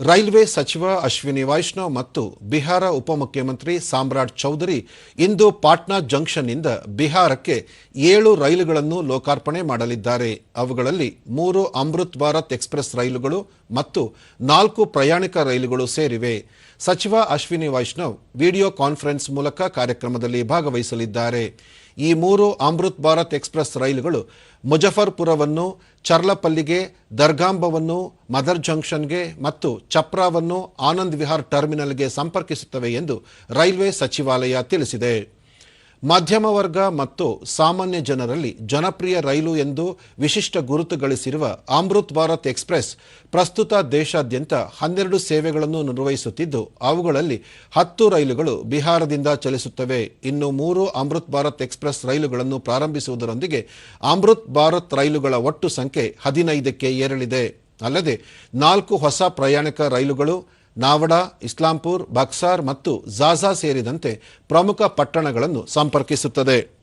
Railway ಸಚಿವ ಅಶ್ವಿನಿ ವೈಷ್ಣವ್ ಮತ್ತು ಬಿಹಾರ ಉಪಮುಖ್ಯಮಂತ್ರಿ ಸಾಮ್ರಾಟ್ ಚೌಧರಿ ಇಂದು ಪಾಟ್ನಾ ಜಂಕ್ಷನ್ನಿಂದ ಬಿಹಾರಕ್ಕೆ ಏಳು ರೈಲುಗಳನ್ನು ಲೋಕಾರ್ಪಣೆ ಮಾಡಲಿದ್ದಾರೆ. ಅವುಗಳಲ್ಲಿ ಮೂರು ಅಮೃತ್ ಭಾರತ್ ಎಕ್ಸ್ಪ್ರೆಸ್ ರೈಲುಗಳು ಮತ್ತು ನಾಲ್ಕು ಪ್ರಯಾಣಿಕ ರೈಲುಗಳು ಸೇರಿವೆ. ಸಚಿವ ಅಶ್ವಿನಿ ವೈಷ್ಣವ್ ವಿಡಿಯೋ ಕಾನ್ಫರೆನ್ಸ್ ಮೂಲಕ ಕಾರ್ಯಕ್ರಮದಲ್ಲಿ ಭಾಗವಹಿಸಲಿದ್ದಾರೆ. ಈ ಮೂರು ಅಮೃತ್ ಭಾರತ್ ಎಕ್ಸ್ಪ್ರೆಸ್ ರೈಲುಗಳು ಮುಜಫರ್ಪುರವನ್ನು, ಚರ್ಲಪಲ್ಲಿಗೆ, ದರ್ಗಾಂಬವನ್ನು, ಮದರ್ ಜಂಕ್ಷನ್ಗೆ ಮತ್ತು ಚಪ್ರಾವನ್ನು ಆನಂದ್ ವಿಹಾರ್ ಟರ್ಮಿನಲ್ಗೆ ಸಂಪರ್ಕಿಸುತ್ತವೆ ಎಂದು ರೈಲ್ವೆ ಸಚಿವಾಲಯ ತಿಳಿಸಿದೆ. ಮಧ್ಯಮ ವರ್ಗ ಮತ್ತು ಸಾಮಾನ್ಯ ಜನರಲ್ಲಿ ಜನಪ್ರಿಯ ರೈಲು ಎಂದು ವಿಶಿಷ್ಟ ಗುರುತು ಗಳಿಸಿರುವ ಅಮೃತ್ ಭಾರತ್ ಎಕ್ಸ್ಪ್ರೆಸ್ ಪ್ರಸ್ತುತ ದೇಶಾದ್ಯಂತ ಹನ್ನೆರಡು ಸೇವೆಗಳನ್ನು ನಿರ್ವಹಿಸುತ್ತಿದ್ದು, ಅವುಗಳಲ್ಲಿ ಹತ್ತು ರೈಲುಗಳು ಬಿಹಾರದಿಂದ ಚಲಿಸುತ್ತವೆ. ಇನ್ನು ಮೂರು ಅಮೃತ್ ಭಾರತ್ ಎಕ್ಸ್ಪ್ರೆಸ್ ರೈಲುಗಳನ್ನು ಪ್ರಾರಂಭಿಸುವುದರೊಂದಿಗೆ ಅಮೃತ್ ಭಾರತ್ ರೈಲುಗಳ ಒಟ್ಟು ಸಂಖ್ಯೆ ಹದಿನೈದಕ್ಕೆ ಏರಲಿದೆ. ಅಲ್ಲದೆ ನಾಲ್ಕು ಹೊಸ ಪ್ರಯಾಣಿಕ ರೈಲುಗಳು ನಾವಡಾ ಇಸ್ಲಾಂಪುರ್ ಬಕ್ಸಾರ್ ಮತ್ತು ಜಾಜಾ ಸೇರಿದಂತೆ ಪ್ರಮುಖ ಪಟ್ಟಣಗಳನ್ನು ಸಂಪರ್ಕಿಸುತ್ತದೆ.